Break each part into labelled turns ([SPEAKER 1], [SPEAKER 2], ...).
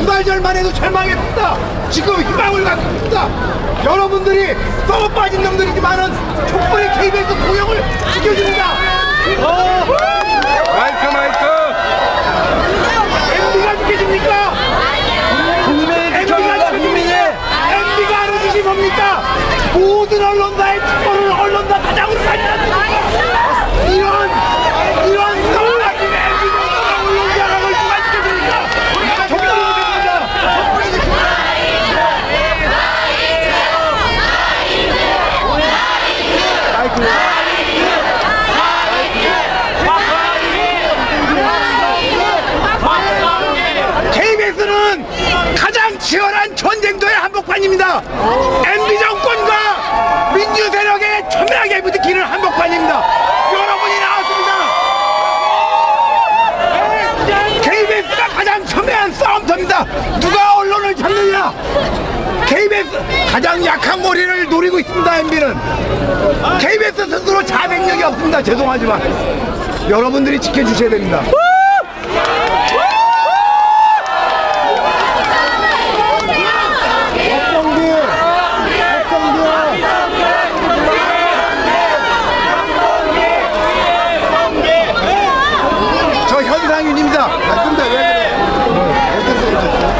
[SPEAKER 1] 두달 전만 해도 절망했다. 지금 희망을 갖고 있다. 여러분들이 썩어 빠진 놈들이지만은 촛불의 KBS 공영을 지켜줍니다. 어!
[SPEAKER 2] 마이크 마이크.
[SPEAKER 1] MB가 지켜줍니까?
[SPEAKER 2] 국민의 MB가 지켜줍니까?
[SPEAKER 1] MB가 알아주신 겁니까? 모든 언론사의 한복판입니다. MB 정권과 민주 세력의 첨예하게 부딪히는 한복판입니다. 여러분이 나왔습니다. KBS가 가장 첨예한 싸움터입니다. 누가 언론을 잡느냐? KBS 가장 약한 고리를 노리고 있습니다. MB는 KBS 스스로 자백력이 없습니다. 죄송하지만 여러분들이 지켜주셔야 됩니다. 저 현상윤입니다.
[SPEAKER 3] 근데 왜 그래? 어디서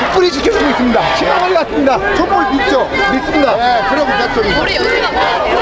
[SPEAKER 1] 촛불이 지켜주고 있습니다. 희망을 갖습니다.
[SPEAKER 3] 촛불 믿죠?
[SPEAKER 1] 믿습니다.
[SPEAKER 3] 네, 그러고 됐습니다.
[SPEAKER 4] 우리?
[SPEAKER 1] 쉬운 대시입니다.